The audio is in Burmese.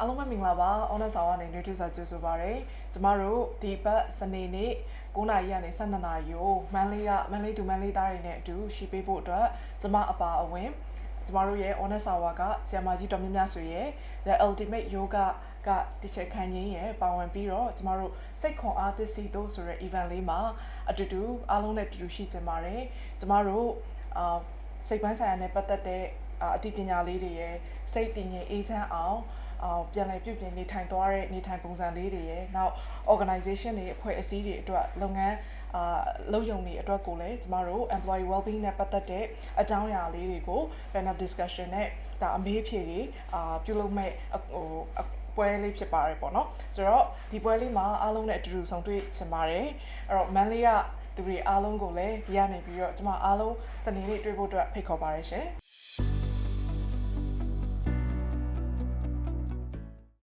အားလုံးပဲမင်္ဂလာပါ honor ဆောင်ကနေ new teaser ကြိုဆိုပါရစေကျမတို့ဒီပတ်စနေနေ့9နာရီကနေ12နာရီကိုမန်လေးကမန်လေးသူမန်လေးသားတွေနဲ့အတူရှိပေးဖို့အတွက်ကျမအပါအဝင်ကျမတို့ရဲ့ honor sawa ကဆရာမကြီးတော်မြတ်မြတ်ဆိုရဲ့ the ultimate yoga ကတချေခံရင်းရဲ့ပါဝင်ပြီးတော့ကျမတို့စိတ်ခွန်အားသစ်စီတို့ဆိုတဲ့ event လေးမှာအတူတူအားလုံးနဲ့အတူတူရှိကြပါတယ်ကျမတို့အာစိတ်ပန်းဆိုင်ရာနဲ့ပတ်သက်တဲ့အအသိပညာလေးတွေရဲ့စိတ်တည်ငြိမ်အေးချမ်းအောင် အာပြန်လည်ပြုပြင်နေထိုင်သွားတဲ့နေထိုင်ပုံစံလေးတွေရဲ့နောက် organization တွေအဖွဲ့အစည်းတွေအတွက်လုပ်ငန်းအာလုပ်ယုံတွေအတွက်ကိုလည်းကျမတို့ employee well-being နဲ့ပတ်သက်တဲ့အကြောင်းအရာလေးတွေကို panel discussion နဲ့ဒါအမေးအဖြေတွေအာပြုလုပ်မဲ့ဟိုပွဲလေးဖြစ်ပါတယ်ပေါ့နော်ဆိုတော့ဒီပွဲလေးမှာအားလုံးနဲ့အတူတူဆောင်တွေ့ချင်ပါတယ်အဲ့တော့မန်လေးကသူတွေအားလုံးကိုလည်းဒီကနေပြီးတော့ကျမအားလုံးစနေနေ့တွေ့ဖို့အတွက်ဖိတ်ခေါ်ပါတယ်ရှင်